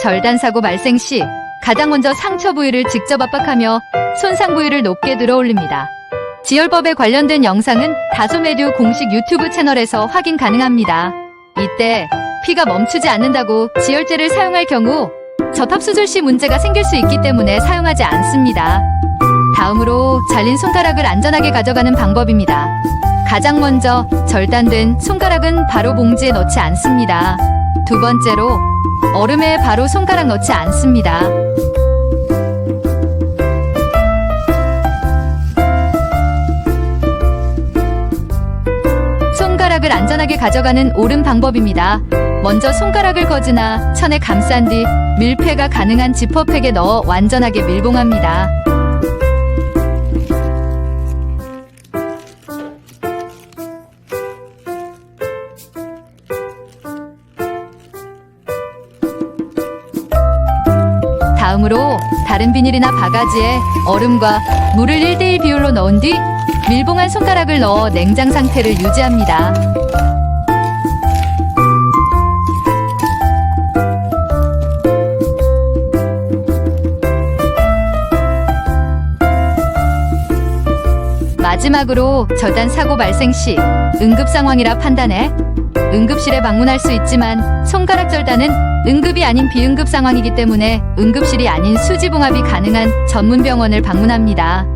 절단 사고 발생 시 가장 먼저 상처 부위를 직접 압박하며 손상 부위를 높게 들어 올립니다. 지혈법에 관련된 영상은 다소메듀 공식 유튜브 채널에서 확인 가능합니다. 이때 피가 멈추지 않는다고 지혈제를 사용할 경우 접합수술 시 문제가 생길 수 있기 때문에 사용하지 않습니다. 다음으로 잘린 손가락을 안전하게 가져가는 방법입니다. 가장 먼저 절단된 손가락은 바로 봉지에 넣지 않습니다. 두 번째로 얼음에 바로 손가락 넣지 않습니다. 손가락을 안전하게 가져가는 옳은 방법입니다. 먼저 손가락을 거즈나 천에 감싼 뒤 밀폐가 가능한 지퍼팩에 넣어 완전하게 밀봉합니다. 다음으로 다른 비닐이나 바가지에 얼음과 물을 1대1 비율로 넣은 뒤 밀봉한 손가락을 넣어 냉장 상태를 유지합니다. 마지막으로 절단 사고 발생 시 응급 상황이라 판단해 응급실에 방문할 수 있지만 손가락 절단은 응급이 아닌 비응급 상황이기 때문에 응급실이 아닌 수지봉합이 가능한 전문 병원을 방문합니다.